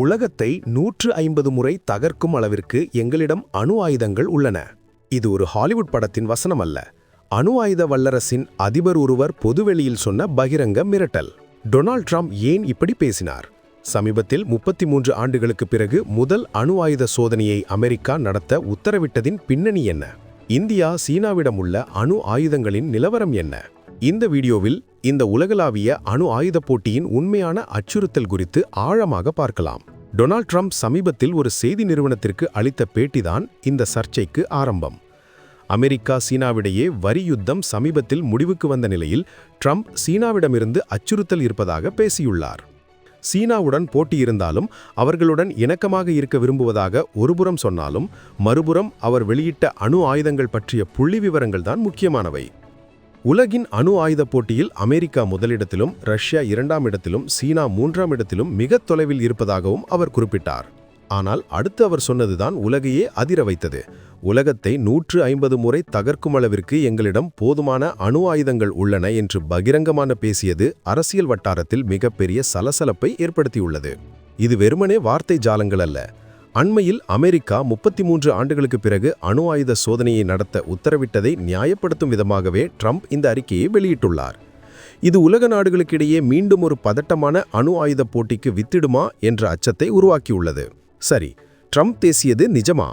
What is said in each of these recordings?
உலகத்தை நூற்று ஐம்பது முறை தகர்க்கும் அளவிற்கு எங்களிடம் அணு ஆயுதங்கள் உள்ளன. இது ஒரு ஹாலிவுட் படத்தின் வசனம் அல்ல அணு ஆயுத வல்லரசின் அதிபர் ஒருவர் பொதுவெளியில் சொன்ன பகிரங்க மிரட்டல். டொனால்ட் ட்ரம்ப் ஏன் இப்படி பேசினார்? சமீபத்தில் முப்பத்தி மூன்று ஆண்டுகளுக்கு பிறகு முதல் அணு ஆயுத சோதனையை அமெரிக்கா நடத்த உத்தரவிட்டதின் பின்னணி என்ன? இந்தியா சீனாவிடம் உள்ள அணு ஆயுதங்களின் நிலவரம் என்ன? இந்த வீடியோவில் இந்த உலகளாவிய அணு ஆயுதப் போட்டியின் உண்மையான அச்சுறுத்தல் குறித்து ஆழமாக பார்க்கலாம். டொனால்ட் ட்ரம்ப் சமீபத்தில் ஒரு செய்தி நிறுவனத்திற்கு அளித்த பேட்டிதான் இந்த சர்ச்சைக்கு ஆரம்பம். அமெரிக்கா சீனாவிடையே வரி யுத்தம் சமீபத்தில் முடிவுக்கு வந்த நிலையில் ட்ரம்ப் சீனாவிடமிருந்து அச்சுறுத்தல் இருப்பதாக பேசியுள்ளார். சீனாவுடன் போட்டியிருந்தாலும் அவர்களுடன் இணக்கமாக இருக்க விரும்புவதாக ஒருபுறம் சொன்னாலும் மறுபுறம் அவர் வெளியிட்ட அணு ஆயுதங்கள் பற்றிய புள்ளி விவரங்கள் தான் முக்கியமானவை. உலகின் அணு ஆயுத போட்டியில் அமெரிக்கா முதலிடத்திலும் ரஷ்யா இரண்டாம் இடத்திலும் சீனா மூன்றாம் இடத்திலும் மிக தொலைவில் இருப்பதாகவும் அவர் குறிப்பிட்டார். ஆனால் அடுத்து அவர் சொன்னதுதான் உலகையே அதிர வைத்தது. உலகத்தை நூற்று ஐம்பது முறை தகர்க்கும் அளவிற்கு எங்களிடம் போதுமான அணு ஆயுதங்கள் உள்ளன என்று பகிரங்கமான பேசியது அரசியல் வட்டாரத்தில் மிகப்பெரிய சலசலப்பை ஏற்படுத்தியுள்ளது. இது வெறுமனே வார்த்தை ஜாலங்கள் அல்ல. அண்மையில் அமெரிக்கா முப்பத்தி மூன்று ஆண்டுகளுக்கு பிறகு அணு ஆயுத சோதனையை நடத்த உத்தரவிட்டதை நியாயப்படுத்தும் விதமாகவே ட்ரம்ப் இந்த அறிக்கையை வெளியிட்டுள்ளார். இது உலக நாடுகளுக்கிடையே மீண்டும் ஒரு பதட்டமான அணு ஆயுத போட்டிக்கு வித்திடுமா என்ற அச்சத்தை உருவாக்கியுள்ளது. சரி ட்ரம்ப் பேசியது நிஜமா?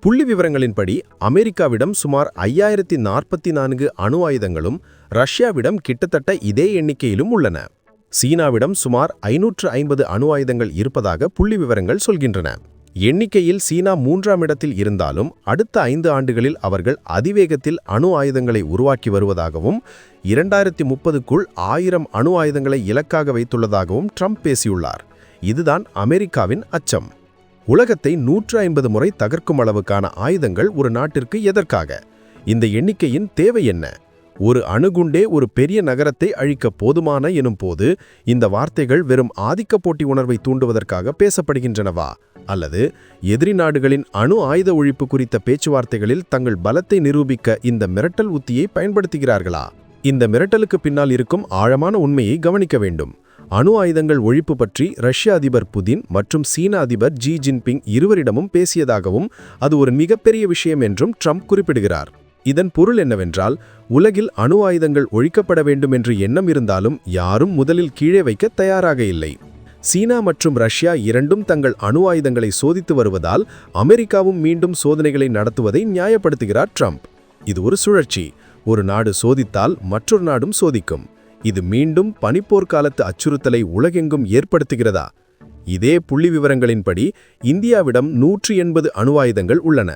புள்ளி விவரங்களின்படி அமெரிக்காவிடம் சுமார் ஐயாயிரத்தி நாற்பத்தி நான்கு அணு ஆயுதங்களும் ரஷ்யாவிடம் கிட்டத்தட்ட இதே எண்ணிக்கையிலும் உள்ளன. சீனாவிடம் சுமார் ஐநூற்று ஐம்பது அணு ஆயுதங்கள் இருப்பதாக புள்ளி விவரங்கள் சொல்கின்றன. எண்ணிக்கையில் சீனா மூன்றாம் இடத்தில் இருந்தாலும் அடுத்த ஐந்து ஆண்டுகளில் அவர்கள் அதிவேகத்தில் அணு ஆயுதங்களை உருவாக்கி வருவதாகவும் இரண்டாயிரத்தி முப்பதுக்குள் ஆயிரம் அணு ஆயுதங்களை இலக்காக வைத்துள்ளதாகவும் ட்ரம்ப் பேசியுள்ளார். இதுதான் அமெரிக்காவின் அச்சம். உலகத்தை நூற்று ஐம்பது முறை தகர்க்கும் அளவுக்கான ஆயுதங்கள் ஒரு நாட்டிற்கு எதற்காக? இந்த எண்ணிக்கையின் தேவை என்ன? ஒரு அணுகுண்டே ஒரு பெரிய நகரத்தை அழிக்க போதுமான எனும் போது இந்த வார்த்தைகள் வெறும் ஆதிக்க போட்டி உணர்வை தூண்டுவதற்காக பேசப்படுகின்றனவா? அல்லது எதிரி நாடுகளின் அணு ஆயுத ஒழிப்பு குறித்த பேச்சுவார்த்தைகளில் தங்கள் பலத்தை நிரூபிக்க இந்த மிரட்டல் உத்தியை பயன்படுத்துகிறார்களா? இந்த மிரட்டலுக்கு பின்னால் இருக்கும் ஆழமான உண்மையை கவனிக்க வேண்டும். அணு ஆயுதங்கள் ஒழிப்பு பற்றி ரஷ்ய அதிபர் புதின் மற்றும் சீன அதிபர் ஜி ஜின்பிங் இருவரிடமும் பேசியதாகவும் அது ஒரு மிகப்பெரிய விஷயம் என்றும் ட்ரம்ப் குறிப்பிடுகிறார். இதன் பொருள் என்னவென்றால் உலகில் அணு ஆயுதங்கள் ஒழிக்கப்பட வேண்டும் என்று எண்ணம் இருந்தாலும் யாரும் முதலில் கீழே வைக்க தயாராக இல்லை. சீனா மற்றும் ரஷ்யா இரண்டும் தங்கள் அணு ஆயுதங்களை சோதித்து வருவதால் அமெரிக்காவும் மீண்டும் சோதனைகளை நடத்துவதை நியாயப்படுத்துகிறார் ட்ரம்ப். இது ஒரு சுழற்சி. ஒரு நாடு சோதித்தால் மற்றொரு நாடும் சோதிக்கும். இது மீண்டும் பனிப்போர்க்காலத்து அச்சுறுத்தலை உலகெங்கும் ஏற்படுத்துகிறதா? இதே புள்ளி விவரங்களின்படி இந்தியாவிடம் நூற்றி எண்பது அணு ஆயுதங்கள் உள்ளன.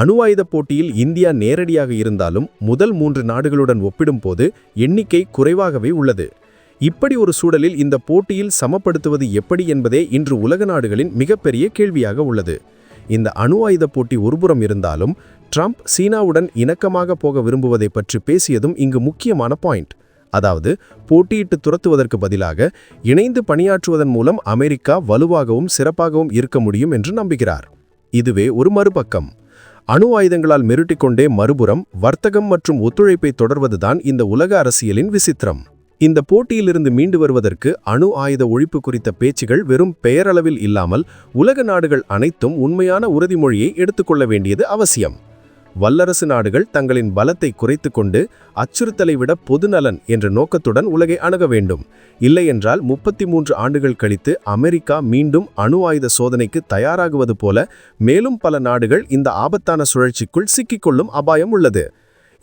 அணு ஆயுத போட்டியில் இந்தியா நேரடியாக இருந்தாலும் முதல் மூன்று நாடுகளுடன் ஒப்பிடும்போது எண்ணிக்கை குறைவாகவே உள்ளது. இப்படி ஒரு சூழலில் இந்த போட்டியில் சமப்படுத்துவது எப்படி என்பதே இன்று உலக நாடுகளின் மிகப்பெரிய கேள்வியாக உள்ளது. இந்த அணு ஆயுத போட்டி ஒருபுறம் இருந்தாலும் ட்ரம்ப் சீனாவுடன் இணக்கமாக போக விரும்புவதை பற்றி பேசியதும் இங்கு முக்கியமான பாயிண்ட். அதாவது போட்டியிட்டு துரத்துவதற்கு பதிலாக இணைந்து பணியாற்றுவதன் மூலம் அமெரிக்கா வலுவாகவும் சிறப்பாகவும் இருக்க முடியும் என்று நம்புகிறார். இதுவே ஒரு மறுபக்கம். அணு ஆயுதங்களால் மிரட்டிக்கொண்டே மறுபுறம் வர்த்தகம் மற்றும் ஒத்துழைப்பை தொடர்வதுதான் இந்த உலக அரசியலின் விசித்திரம். இந்த போட்டியிலிருந்து மீண்டு வருவதற்கு அணு ஆயுத ஒழிப்பு குறித்த பேச்சுகள் வெறும் பெயரளவில் இல்லாமல் உலக நாடுகள் அனைத்தும் உண்மையான உறுதிமொழியை எடுத்துக்கொள்ள வேண்டியது அவசியம். வல்லரசு நாடுகள் தங்களின் பலத்தை குறைத்து கொண்டு அச்சுறுத்தலை விட பொதுநலன் என்ற நோக்கத்துடன் உலகை அணுக வேண்டும். இல்லையென்றால் முப்பத்தி மூன்று ஆண்டுகள் கழித்து அமெரிக்கா மீண்டும் அணு ஆயுத சோதனைக்கு தயாராகுவது போல மேலும் பல நாடுகள் இந்த ஆபத்தான சுழற்சிக்குள் சிக்கிக்கொள்ளும் அபாயம் உள்ளது.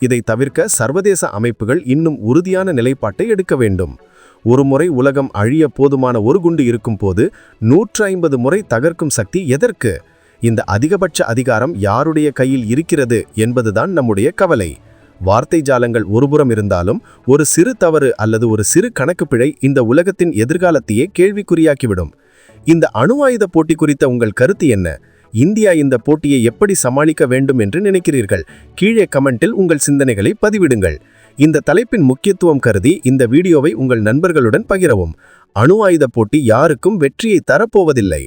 இதை தவிர்க்க சர்வதேச அமைப்புகள் இன்னும் உறுதியான நிலைப்பாட்டை எடுக்க வேண்டும். ஒருமுறை உலகம் அழிய போதுமான ஒரு குண்டு இருக்கும் போது நூற்று ஐம்பது முறை தகர்க்கும் சக்தி எதற்கு? இந்த அதிகபட்ச அதிகாரம் யாருடைய கையில் இருக்கிறது என்பதுதான் நம்முடைய கவலை. வார்த்தை ஜாலங்கள் ஒருபுறம் இருந்தாலும் ஒரு சிறு தவறு அல்லது ஒரு சிறு கணக்கு பிழை இந்த உலகத்தின் எதிர்காலத்தையே கேள்விக்குறியாக்கிவிடும். இந்த அணு ஆயுத போட்டி குறித்த உங்கள் கருத்து என்ன? இந்தியா இந்த போட்டியை எப்படி சமாளிக்க வேண்டும் என்று நினைக்கிறீர்கள்? கீழே கமெண்டில் உங்கள் சிந்தனைகளை பதிவிடுங்கள். இந்த தலைப்பின் முக்கியத்துவம் கருதி இந்த வீடியோவை உங்கள் நண்பர்களுடன் பகிரவும். அணு ஆயுத போட்டி யாருக்கும் வெற்றியை தரப்போவதில்லை.